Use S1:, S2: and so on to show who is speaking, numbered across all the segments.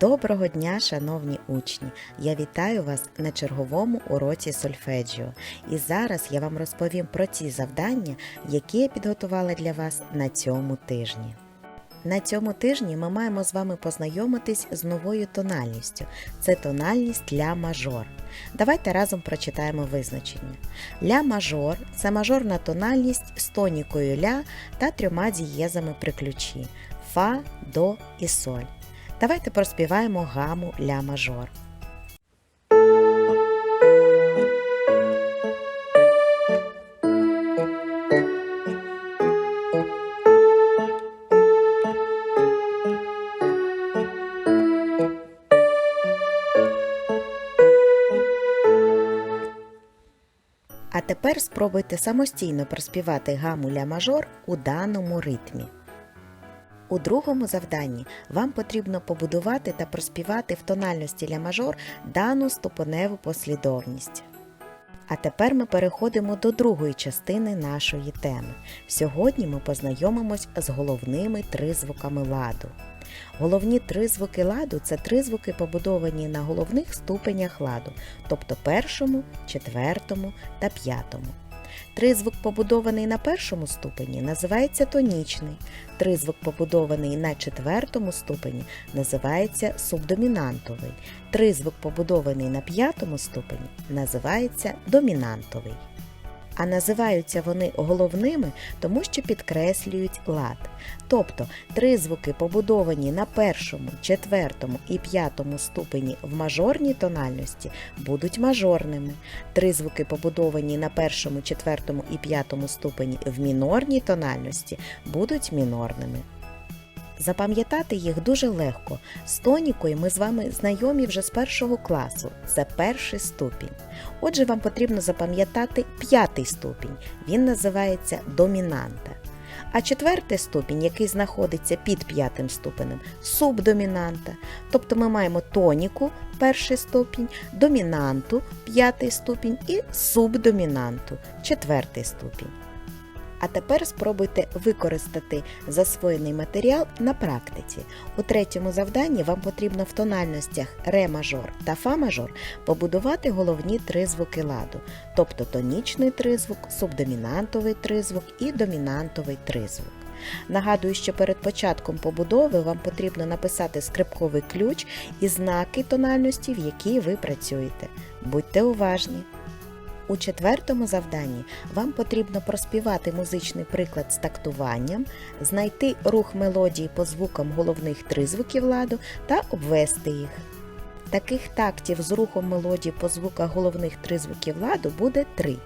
S1: Доброго дня, шановні учні! Я вітаю вас на черговому уроці сольфеджіо. І зараз я вам розповім про ті завдання, які я підготувала для вас на цьому тижні. На цьому тижні ми маємо з вами познайомитись з новою тональністю. Це тональність ля мажор. Давайте разом прочитаємо визначення. Ля мажор це мажорна тональність з тонікою ля та трьома дієзами при ключі фа, до і соль. Давайте проспіваємо гаму ля мажор. А тепер спробуйте самостійно проспівати гаму ля мажор у даному ритмі. У другому завданні вам потрібно побудувати та проспівати в тональності ля мажор дану ступеневу послідовність. А тепер ми переходимо до другої частини нашої теми. Сьогодні ми познайомимось з головними тризвуками ладу. Головні тризвуки ладу це тризвуки, побудовані на головних ступенях ладу, тобто першому, четвертому та п'ятому. Тризвук, побудований на першому ступені, називається тонічний. Тризвук, побудований на четвертому ступені, називається субдомінантовий. Тризвук, побудований на п'ятому ступені, називається домінантовий. А називаються вони головними, тому що підкреслюють лад. Тобто три звуки побудовані на першому, четвертому і п'ятому ступені в мажорній тональності, будуть мажорними. Три звуки побудовані на першому, четвертому і п'ятому ступені в мінорній тональності, будуть мінорними. Запам'ятати їх дуже легко. З тонікою ми з вами знайомі вже з першого класу. Це перший ступінь. Отже, вам потрібно запам'ятати п'ятий ступінь. Він називається домінанта. А четвертий ступінь, який знаходиться під п'ятим ступенем, субдомінанта. Тобто ми маємо тоніку перший ступінь, домінанту п'ятий ступінь і субдомінанту четвертий ступінь. А тепер спробуйте використати засвоєний матеріал на практиці. У третьому завданні вам потрібно в тональностях ре мажор та фа мажор побудувати головні тризвуки ладу, тобто тонічний тризвук, субдомінантовий тризвук і домінантовий тризвук. Нагадую, що перед початком побудови вам потрібно написати скрипковий ключ і знаки тональності, в якій ви працюєте. Будьте уважні! У четвертому завданні вам потрібно проспівати музичний приклад з тактуванням, знайти рух мелодії по звукам головних тризвуків ладу та обвести їх. Таких тактів з рухом мелодії по звуках головних тризвуків ладу буде три.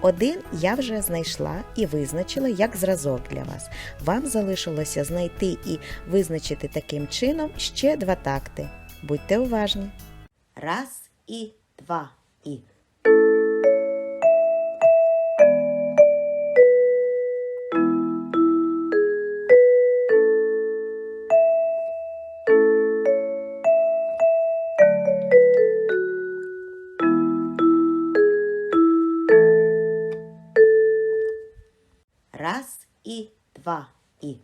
S1: Один я вже знайшла і визначила як зразок для вас. Вам залишилося знайти і визначити таким чином ще два такти. Будьте уважні. Раз і два і. Два і.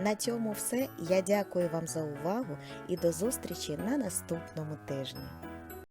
S1: На цьому все. Я дякую вам за увагу і до зустрічі на наступному тижні.